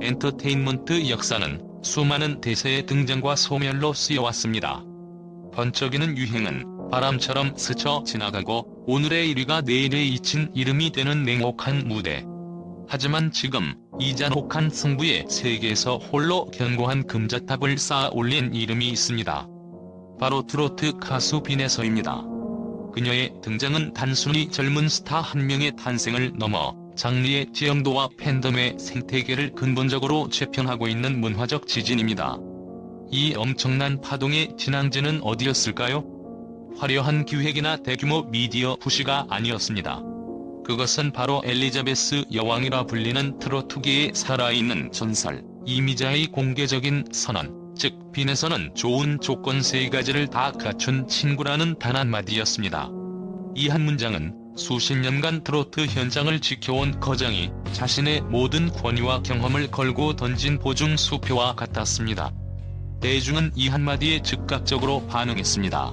엔터테인먼트 역사는 수많은 대세의 등장과 소멸로 쓰여왔습니다. 번쩍이는 유행은 바람처럼 스쳐 지나가고 오늘의 1위가 내일의 잊힌 이름이 되는 냉혹한 무대. 하지만 지금 이 잔혹한 승부의 세계에서 홀로 견고한 금자탑을 쌓아 올린 이름이 있습니다. 바로 트로트 가수 빈에서입니다. 그녀의 등장은 단순히 젊은 스타 한 명의 탄생을 넘어 장르의 지형도와 팬덤의 생태계를 근본적으로 재편하고 있는 문화적 지진입니다. 이 엄청난 파동의 진앙지는 어디였을까요? 화려한 기획이나 대규모 미디어 푸시가 아니었습니다. 그것은 바로 엘리자베스 여왕이라 불리는 트로트계의 살아있는 전설, 이미자의 공개적인 선언, 즉 빈에서는 좋은 조건 세 가지를 다 갖춘 친구라는 단 한마디였습니다. 이 한 문장은 수십 년간 트로트 현장을 지켜온 거장이 자신의 모든 권위와 경험을 걸고 던진 보증 수표와 같았습니다. 대중은 이 한마디에 즉각적으로 반응했습니다.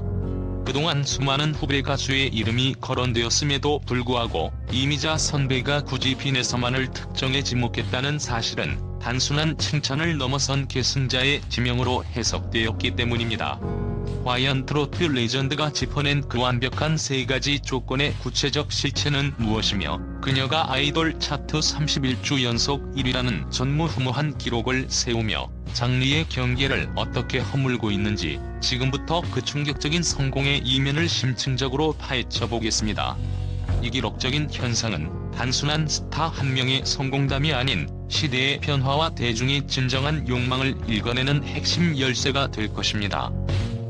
그동안 수많은 후배 가수의 이름이 거론되었음에도 불구하고 이미자 선배가 굳이 빈에서만을 특정해 지목했다는 사실은 단순한 칭찬을 넘어선 계승자의 지명으로 해석되었기 때문입니다. 과연 트로트 레전드가 짚어낸 그 완벽한 세 가지 조건의 구체적 실체는 무엇이며 그녀가 아이돌 차트 31주 연속 1위라는 전무후무한 기록을 세우며 장르의 경계를 어떻게 허물고 있는지 지금부터 그 충격적인 성공의 이면을 심층적으로 파헤쳐 보겠습니다. 이 기록적인 현상은 단순한 스타 한 명의 성공담이 아닌 시대의 변화와 대중의 진정한 욕망을 읽어내는 핵심 열쇠가 될 것입니다.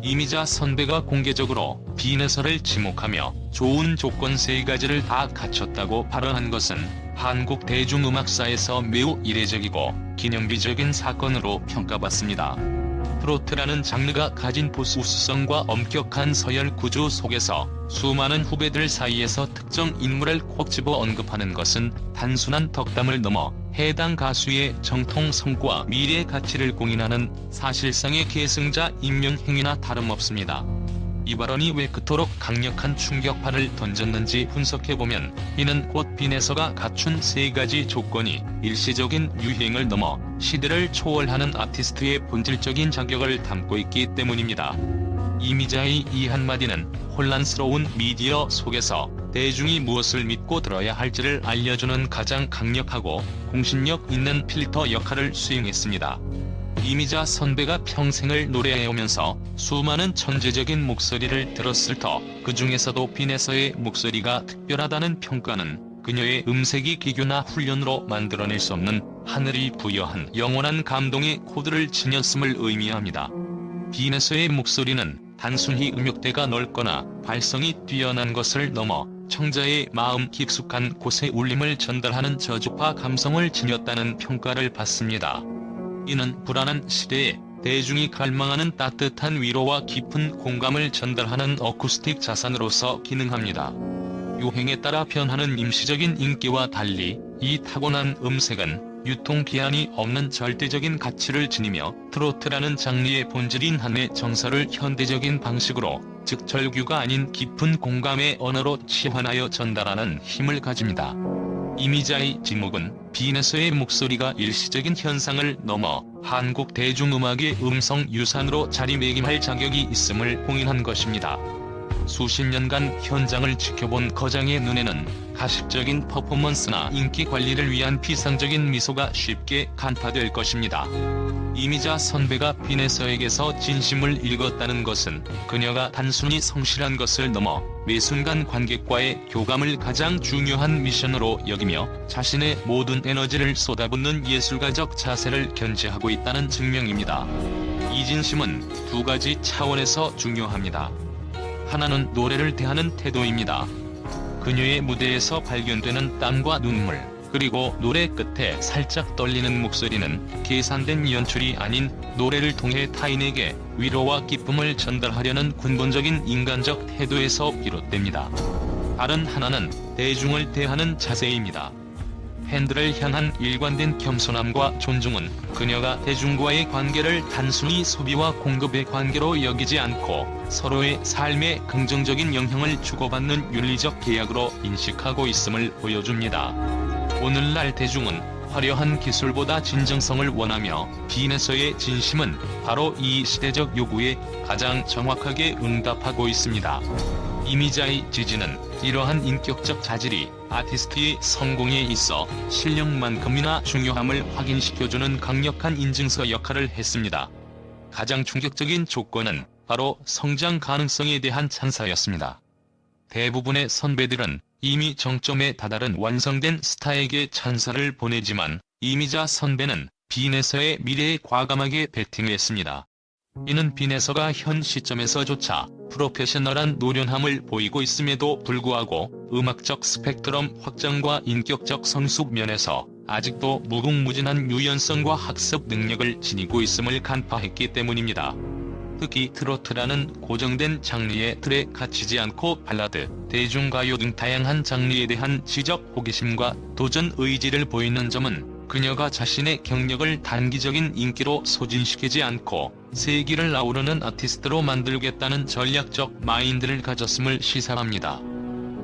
이미자 선배가 공개적으로 비내설을 지목하며 좋은 조건 세 가지를 다 갖췄다고 발언한 것은 한국 대중음악사에서 매우 이례적이고 기념비적인 사건으로 평가받습니다. 트로트라는 장르가 가진 보수성과 엄격한 서열 구조 속에서 수많은 후배들 사이에서 특정 인물을 콕 집어 언급하는 것은 단순한 덕담을 넘어 해당 가수의 정통 성과 미래 가치를 공인하는 사실상의 계승자 임명 행위나 다름없습니다. 이 발언이 왜 그토록 강력한 충격파를 던졌는지 분석해보면 이는 곧 빈에서가 갖춘 세 가지 조건이 일시적인 유행을 넘어 시대를 초월하는 아티스트의 본질적인 자격을 담고 있기 때문입니다. 이미자의 이 한마디는 혼란스러운 미디어 속에서 대중이 무엇을 믿고 들어야 할지를 알려주는 가장 강력하고 공신력 있는 필터 역할을 수행했습니다. 이미자 선배가 평생을 노래해오면서 수많은 천재적인 목소리를 들었을 터 그 중에서도 빈에서의 목소리가 특별하다는 평가는 그녀의 음색이 기교나 훈련으로 만들어낼 수 없는 하늘이 부여한 영원한 감동의 코드를 지녔음을 의미합니다. 빈에서의 목소리는 단순히 음역대가 넓거나 발성이 뛰어난 것을 넘어 청자의 마음 깊숙한 곳의 울림을 전달하는 저주파 감성을 지녔다는 평가를 받습니다. 이는 불안한 시대에 대중이 갈망하는 따뜻한 위로와 깊은 공감을 전달하는 어쿠스틱 자산으로서 기능합니다. 유행에 따라 변하는 임시적인 인기와 달리 이 타고난 음색은 유통기한이 없는 절대적인 가치를 지니며 트로트라는 장르의 본질인 한의 정서를 현대적인 방식으로 즉 절규가 아닌 깊은 공감의 언어로 치환하여 전달하는 힘을 가집니다. 이미자의 지목은 빈에서의 목소리가 일시적인 현상을 넘어 한국 대중음악의 음성 유산으로 자리매김할 자격이 있음을 공인한 것입니다. 수십 년간 현장을 지켜본 거장의 눈에는 가식적인 퍼포먼스나 인기 관리를 위한 피상적인 미소가 쉽게 간파될 것입니다. 이미자 선배가 빈에서에게서 진심을 읽었다는 것은 그녀가 단순히 성실한 것을 넘어 매 순간 관객과의 교감을 가장 중요한 미션으로 여기며 자신의 모든 에너지를 쏟아붓는 예술가적 자세를 견지하고 있다는 증명입니다. 이 진심은 두 가지 차원에서 중요합니다. 하나는 노래를 대하는 태도입니다. 그녀의 무대에서 발견되는 땀과 눈물, 그리고 노래 끝에 살짝 떨리는 목소리는 계산된 연출이 아닌 노래를 통해 타인에게 위로와 기쁨을 전달하려는 근본적인 인간적 태도에서 비롯됩니다. 다른 하나는 대중을 대하는 자세입니다. 팬들을 향한 일관된 겸손함과 존중은 그녀가 대중과의 관계를 단순히 소비와 공급의 관계로 여기지 않고 서로의 삶에 긍정적인 영향을 주고받는 윤리적 계약으로 인식하고 있음을 보여줍니다. 오늘날 대중은 화려한 기술보다 진정성을 원하며 빈에서의 진심은 바로 이 시대적 요구에 가장 정확하게 응답하고 있습니다. 이미자의 지지는 이러한 인격적 자질이 아티스트의 성공에 있어 실력만큼이나 중요함을 확인시켜주는 강력한 인증서 역할을 했습니다. 가장 충격적인 조건은 바로 성장 가능성에 대한 찬사였습니다. 대부분의 선배들은 이미 정점에 다다른 완성된 스타에게 찬사를 보내지만 이미자 선배는 빈에서의 미래에 과감하게 베팅했습니다. 이는 빈에서가 현 시점에서조차 프로페셔널한 노련함을 보이고 있음에도 불구하고 음악적 스펙트럼 확장과 인격적 성숙 면에서 아직도 무궁무진한 유연성과 학습 능력을 지니고 있음을 간파했기 때문입니다. 특히 트로트라는 고정된 장르의 틀에 갇히지 않고 발라드, 대중가요 등 다양한 장르에 대한 지적 호기심과 도전 의지를 보이는 점은 그녀가 자신의 경력을 단기적인 인기로 소진시키지 않고 세기를 아우르는 아티스트로 만들겠다는 전략적 마인드를 가졌음을 시사합니다.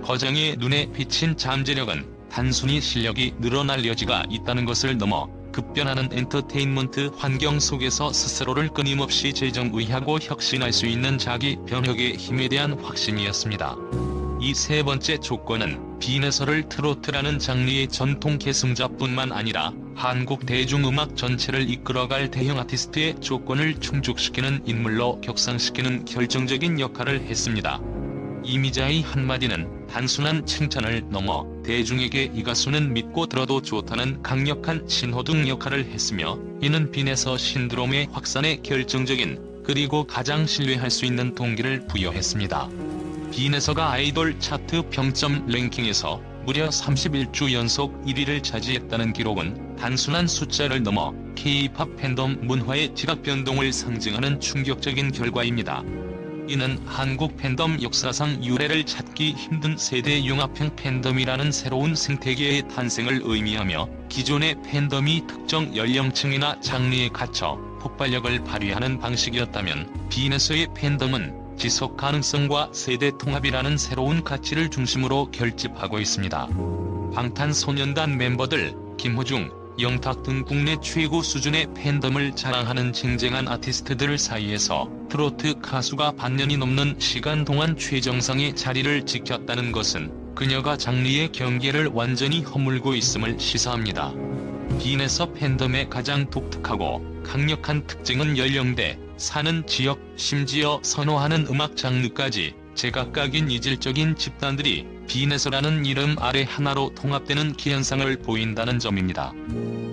거장의 눈에 비친 잠재력은 단순히 실력이 늘어날 여지가 있다는 것을 넘어 급변하는 엔터테인먼트 환경 속에서 스스로를 끊임없이 재정의하고 혁신할 수 있는 자기 변혁의 힘에 대한 확신이었습니다. 이 세 번째 조건은 빈에서를 트로트라는 장르의 전통 계승자뿐만 아니라 한국 대중음악 전체를 이끌어갈 대형 아티스트의 조건을 충족시키는 인물로 격상시키는 결정적인 역할을 했습니다. 이미자의 한마디는 단순한 칭찬을 넘어 대중에게 이 가수는 믿고 들어도 좋다는 강력한 신호등 역할을 했으며 이는 빈에서 신드롬의 확산에 결정적인 그리고 가장 신뢰할 수 있는 동기를 부여했습니다. 빈에서가 아이돌 차트 평점 랭킹에서 무려 31주 연속 1위를 차지했다는 기록은 단순한 숫자를 넘어 K-팝 팬덤 문화의 지각 변동을 상징하는 충격적인 결과입니다. 이는 한국 팬덤 역사상 유래를 찾기 힘든 세대 융합형 팬덤이라는 새로운 생태계의 탄생을 의미하며 기존의 팬덤이 특정 연령층이나 장르에 갇혀 폭발력을 발휘하는 방식이었다면 빈에서의 팬덤은 지속 가능성과 세대 통합이라는 새로운 가치를 중심으로 결집하고 있습니다. 방탄소년단 멤버들 김호중, 영탁 등 국내 최고 수준의 팬덤을 자랑하는 쟁쟁한 아티스트들 사이에서 트로트 가수가 반년이 넘는 시간 동안 최정상의 자리를 지켰다는 것은 그녀가 장르의 경계를 완전히 허물고 있음을 시사합니다. 빈에서 팬덤의 가장 독특하고 강력한 특징은 연령대, 사는 지역, 심지어 선호하는 음악 장르까지 제각각인 이질적인 집단들이 빈에서라는 이름 아래 하나로 통합되는 기현상을 보인다는 점입니다.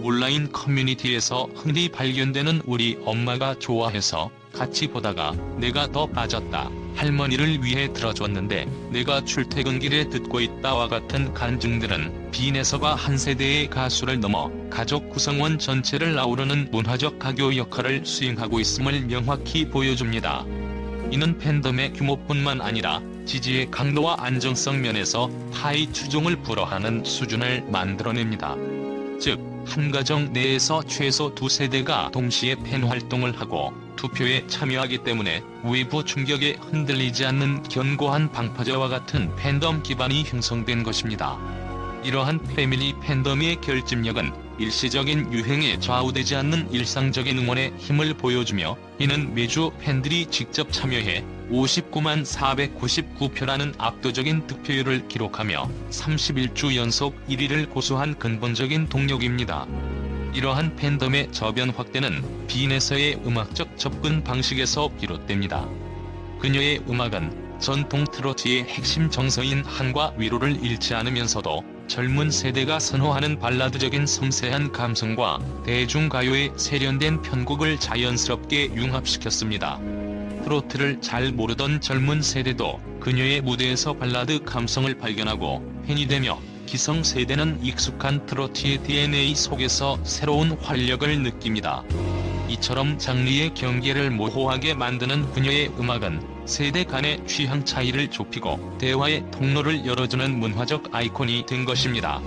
온라인 커뮤니티에서 흔히 발견되는 우리 엄마가 좋아해서 같이 보다가 내가 더 빠졌다. 할머니를 위해 들어줬는데 내가 출퇴근길에 듣고 있다와 같은 간증들은 빈에서가 한 세대의 가수를 넘어 가족 구성원 전체를 아우르는 문화적 가교 역할을 수행하고 있음을 명확히 보여줍니다. 이는 팬덤의 규모뿐만 아니라 지지의 강도와 안정성 면에서 타의 추종을 불허하는 수준을 만들어냅니다. 즉, 한 가정 내에서 최소 두 세대가 동시에 팬 활동을 하고 투표에 참여하기 때문에 외부 충격에 흔들리지 않는 견고한 방파제와 같은 팬덤 기반이 형성된 것입니다. 이러한 패밀리 팬덤의 결집력은 일시적인 유행에 좌우되지 않는 일상적인 응원에 힘을 보여주며 이는 매주 팬들이 직접 참여해 59만 499표라는 압도적인 득표율을 기록하며 31주 연속 1위를 고수한 근본적인 동력입니다. 이러한 팬덤의 저변 확대는 빈에서의 음악적 접근 방식에서 비롯됩니다. 그녀의 음악은 전통 트로트의 핵심 정서인 한과 위로를 잃지 않으면서도 젊은 세대가 선호하는 발라드적인 섬세한 감성과 대중가요의 세련된 편곡을 자연스럽게 융합시켰습니다. 트로트를 잘 모르던 젊은 세대도 그녀의 무대에서 발라드 감성을 발견하고 팬이 되며 기성세대는 익숙한 트로트의 DNA 속에서 새로운 활력을 느낍니다. 이처럼 장르의 경계를 모호하게 만드는 그녀의 음악은 세대 간의 취향 차이를 좁히고 대화의 통로를 열어주는 문화적 아이콘이 된 것입니다.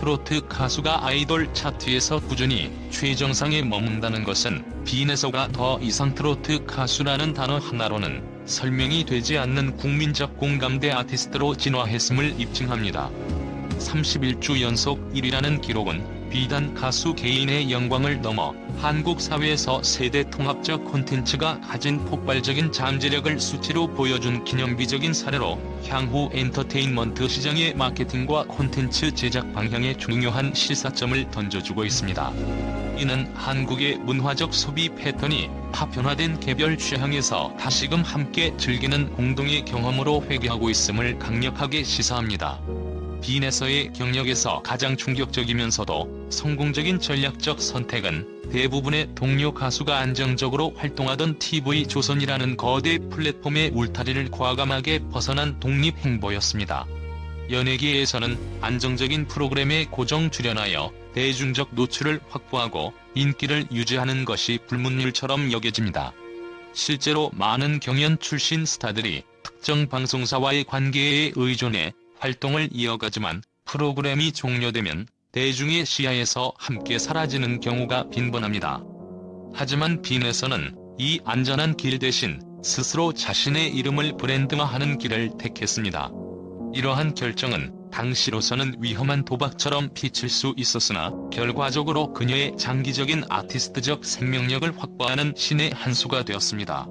트로트 가수가 아이돌 차트에서 꾸준히 최정상에 머문다는 것은 빈에서가 더 이상 트로트 가수라는 단어 하나로는 설명이 되지 않는 국민적 공감대 아티스트로 진화했음을 입증합니다. 31주 연속 1위라는 기록은 비단 가수 개인의 영광을 넘어 한국 사회에서 세대 통합적 콘텐츠가 가진 폭발적인 잠재력을 수치로 보여준 기념비적인 사례로 향후 엔터테인먼트 시장의 마케팅과 콘텐츠 제작 방향에 중요한 시사점을 던져주고 있습니다. 이는 한국의 문화적 소비 패턴이 파편화된 개별 취향에서 다시금 함께 즐기는 공동의 경험으로 회귀하고 있음을 강력하게 시사합니다. 빈에서의 경력에서 가장 충격적이면서도 성공적인 전략적 선택은 대부분의 동료 가수가 안정적으로 활동하던 TV조선이라는 거대 플랫폼의 울타리를 과감하게 벗어난 독립 행보였습니다. 연예계에서는 안정적인 프로그램에 고정 출연하여 대중적 노출을 확보하고 인기를 유지하는 것이 불문율처럼 여겨집니다. 실제로 많은 경연 출신 스타들이 특정 방송사와의 관계에 의존해 활동을 이어가지만 프로그램이 종료되면 대중의 시야에서 함께 사라지는 경우가 빈번합니다. 하지만 빈에서는 이 안전한 길 대신 스스로 자신의 이름을 브랜드화하는 길을 택했습니다. 이러한 결정은 당시로서는 위험한 도박처럼 비칠 수 있었으나 결과적으로 그녀의 장기적인 아티스트적 생명력을 확보하는 신의 한 수가 되었습니다.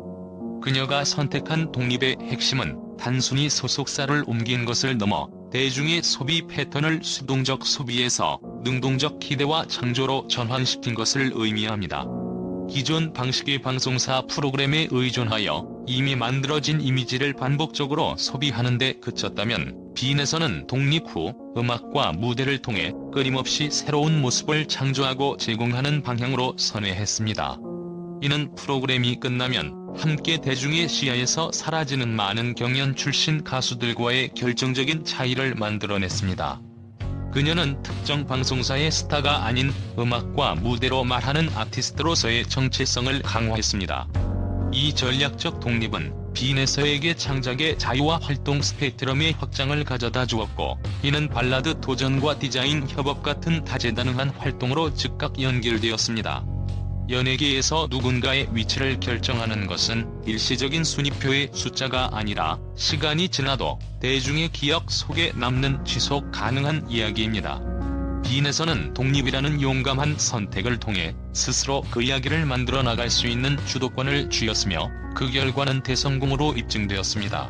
그녀가 선택한 독립의 핵심은 단순히 소속사를 옮긴 것을 넘어 대중의 소비 패턴을 수동적 소비에서 능동적 기대와 창조로 전환시킨 것을 의미합니다. 기존 방식의 방송사 프로그램에 의존하여 이미 만들어진 이미지를 반복적으로 소비하는 데 그쳤다면 빈에서는 독립 후 음악과 무대를 통해 끊임없이 새로운 모습을 창조하고 제공하는 방향으로 선회했습니다. 이는 프로그램이 끝나면 함께 대중의 시야에서 사라지는 많은 경연 출신 가수들과의 결정적인 차이를 만들어냈습니다. 그녀는 특정 방송사의 스타가 아닌 음악과 무대로 말하는 아티스트로서의 정체성을 강화했습니다. 이 전략적 독립은 빈에서에게 창작의 자유와 활동 스펙트럼의 확장을 가져다 주었고 이는 발라드 도전과 디자인 협업 같은 다재다능한 활동으로 즉각 연결되었습니다. 연예계에서 누군가의 위치를 결정하는 것은 일시적인 순위표의 숫자가 아니라 시간이 지나도 대중의 기억 속에 남는 지속 가능한 이야기입니다. 빈에서는 독립이라는 용감한 선택을 통해 스스로 그 이야기를 만들어 나갈 수 있는 주도권을 쥐었으며 그 결과는 대성공으로 입증되었습니다.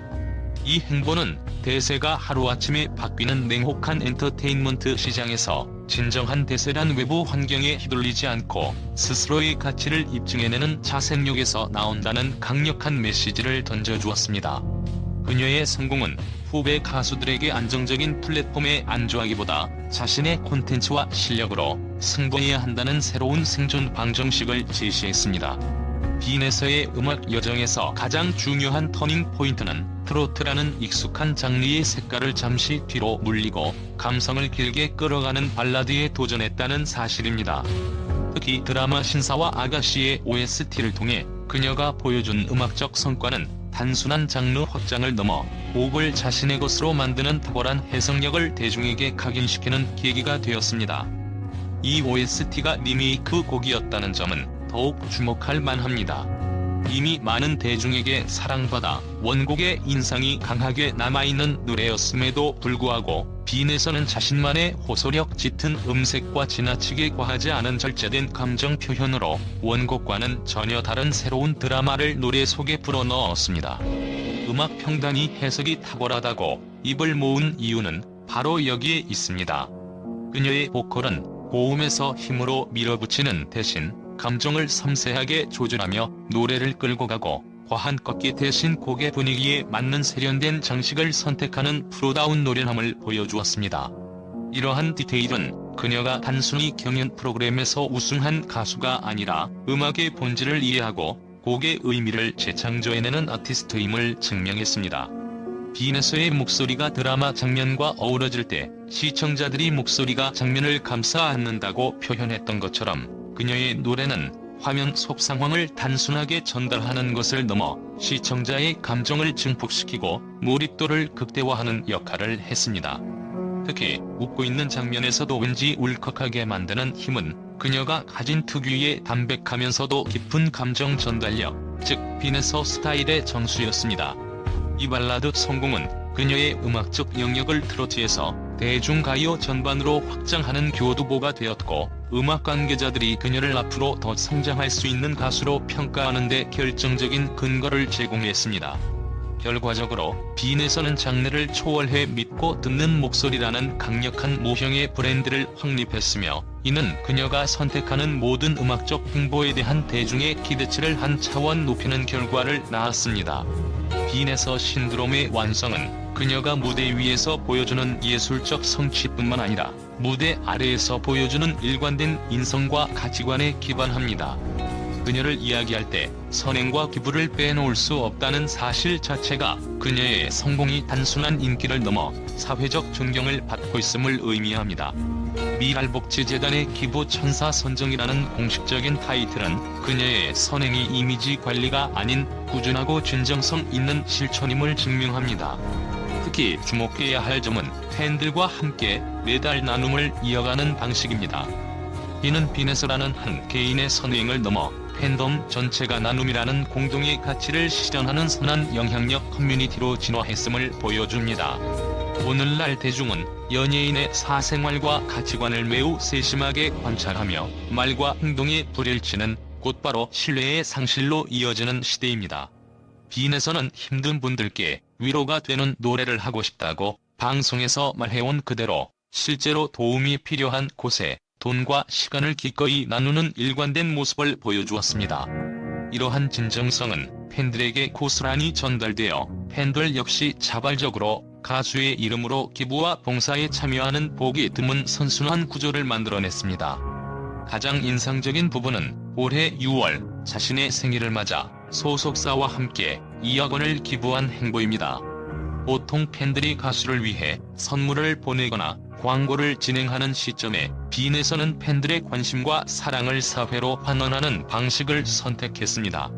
이 행보는 대세가 하루아침에 바뀌는 냉혹한 엔터테인먼트 시장에서 진정한 대세란 외부 환경에 휘둘리지 않고 스스로의 가치를 입증해내는 자생력에서 나온다는 강력한 메시지를 던져주었습니다. 그녀의 성공은 후배 가수들에게 안정적인 플랫폼에 안주하기보다 자신의 콘텐츠와 실력으로 승부해야 한다는 새로운 생존 방정식을 제시했습니다. 빈에서의 음악 여정에서 가장 중요한 터닝 포인트는 트로트라는 익숙한 장르의 색깔을 잠시 뒤로 물리고 감성을 길게 끌어가는 발라드에 도전했다는 사실입니다. 특히 드라마 신사와 아가씨의 OST를 통해 그녀가 보여준 음악적 성과는 단순한 장르 확장을 넘어 곡을 자신의 것으로 만드는 탁월한 해석력을 대중에게 각인시키는 계기가 되었습니다. 이 OST가 리메이크 곡이었다는 점은 더욱 주목할 만합니다. 이미 많은 대중에게 사랑받아 원곡의 인상이 강하게 남아있는 노래였음에도 불구하고 빈에서는 자신만의 호소력 짙은 음색과 지나치게 과하지 않은 절제된 감정 표현으로 원곡과는 전혀 다른 새로운 드라마를 노래 속에 불어넣었습니다. 음악 평단이 해석이 탁월하다고 입을 모은 이유는 바로 여기에 있습니다. 그녀의 보컬은 고음에서 힘으로 밀어붙이는 대신 감정을 섬세하게 조절하며 노래를 끌고 가고 과한 꺾기 대신 곡의 분위기에 맞는 세련된 장식을 선택하는 프로다운 노련함을 보여주었습니다. 이러한 디테일은 그녀가 단순히 경연 프로그램에서 우승한 가수가 아니라 음악의 본질을 이해하고 곡의 의미를 재창조해내는 아티스트임을 증명했습니다. 빈에서의 목소리가 드라마 장면과 어우러질 때 시청자들이 목소리가 장면을 감싸 안는다고 표현했던 것처럼 그녀의 노래는 화면 속 상황을 단순하게 전달하는 것을 넘어 시청자의 감정을 증폭시키고 몰입도를 극대화하는 역할을 했습니다. 특히 웃고 있는 장면에서도 왠지 울컥하게 만드는 힘은 그녀가 가진 특유의 담백하면서도 깊은 감정 전달력, 즉 빈에서 스타일의 정수였습니다. 이 발라드 성공은 그녀의 음악적 영역을 트로트에서 대중가요 전반으로 확장하는 교두보가 되었고 음악 관계자들이 그녀를 앞으로 더 성장할 수 있는 가수로 평가하는 데 결정적인 근거를 제공했습니다. 결과적으로 빈에서는 장르를 초월해 믿고 듣는 목소리라는 강력한 모형의 브랜드를 확립했으며 이는 그녀가 선택하는 모든 음악적 행보에 대한 대중의 기대치를 한 차원 높이는 결과를 낳았습니다. 빈에서 신드롬의 완성은 그녀가 무대 위에서 보여주는 예술적 성취뿐만 아니라 무대 아래에서 보여주는 일관된 인성과 가치관에 기반합니다. 그녀를 이야기할 때 선행과 기부를 빼놓을 수 없다는 사실 자체가 그녀의 성공이 단순한 인기를 넘어 사회적 존경을 받고 있음을 의미합니다. 미랄복지재단의 기부 천사 선정이라는 공식적인 타이틀은 그녀의 선행이 이미지 관리가 아닌 꾸준하고 진정성 있는 실천임을 증명합니다. 특히 주목해야 할 점은 팬들과 함께 매달 나눔을 이어가는 방식입니다. 이는 비네스라는 한 개인의 선행을 넘어 팬덤 전체가 나눔이라는 공동의 가치를 실현하는 선한 영향력 커뮤니티로 진화했음을 보여줍니다. 오늘날 대중은 연예인의 사생활과 가치관을 매우 세심하게 관찰하며 말과 행동의 불일치는 곧바로 신뢰의 상실로 이어지는 시대입니다. 빈에서는 힘든 분들께 위로가 되는 노래를 하고 싶다고 방송에서 말해온 그대로 실제로 도움이 필요한 곳에 돈과 시간을 기꺼이 나누는 일관된 모습을 보여주었습니다. 이러한 진정성은 팬들에게 고스란히 전달되어 팬들 역시 자발적으로 가수의 이름으로 기부와 봉사에 참여하는 보기 드문 선순환 구조를 만들어냈습니다. 가장 인상적인 부분은 올해 6월 자신의 생일을 맞아 소속사와 함께 2억 원을 기부한 행보입니다. 보통 팬들이 가수를 위해 선물을 보내거나 광고를 진행하는 시점에 빈에서는 팬들의 관심과 사랑을 사회로 환원하는 방식을 선택했습니다.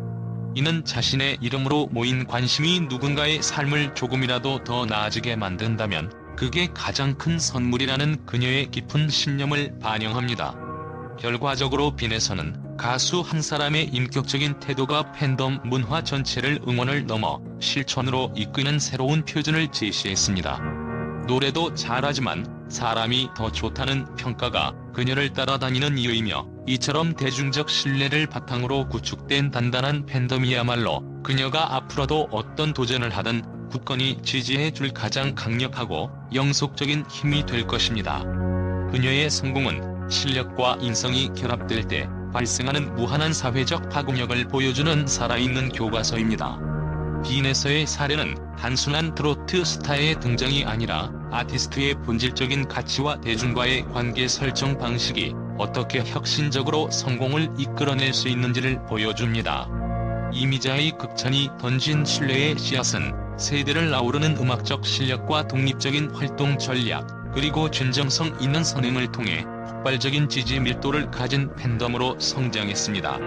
이는 자신의 이름으로 모인 관심이 누군가의 삶을 조금이라도 더 나아지게 만든다면 그게 가장 큰 선물이라는 그녀의 깊은 신념을 반영합니다. 결과적으로 빈에서는 가수 한 사람의 인격적인 태도가 팬덤 문화 전체를 응원을 넘어 실천으로 이끄는 새로운 표준을 제시했습니다. 노래도 잘하지만 사람이 더 좋다는 평가가 그녀를 따라다니는 이유이며 이처럼 대중적 신뢰를 바탕으로 구축된 단단한 팬덤이야말로 그녀가 앞으로도 어떤 도전을 하든 굳건히 지지해 줄 가장 강력하고 영속적인 힘이 될 것입니다. 그녀의 성공은 실력과 인성이 결합될 때 발생하는 무한한 사회적 파급력을 보여주는 살아있는 교과서입니다. 빈에서의 사례는 단순한 트로트 스타의 등장이 아니라 아티스트의 본질적인 가치와 대중과의 관계 설정 방식이 어떻게 혁신적으로 성공을 이끌어낼 수 있는지를 보여줍니다. 이미자의 극찬이 던진 신뢰의 씨앗은 세대를 아우르는 음악적 실력과 독립적인 활동 전략, 그리고 진정성 있는 선행을 통해 폭발적인 지지 밀도를 가진 팬덤으로 성장했습니다.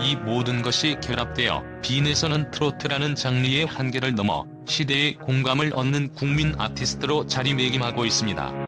이 모든 것이 결합되어 빈에서는 트로트라는 장르의 한계를 넘어 시대의 공감을 얻는 국민 아티스트로 자리매김하고 있습니다.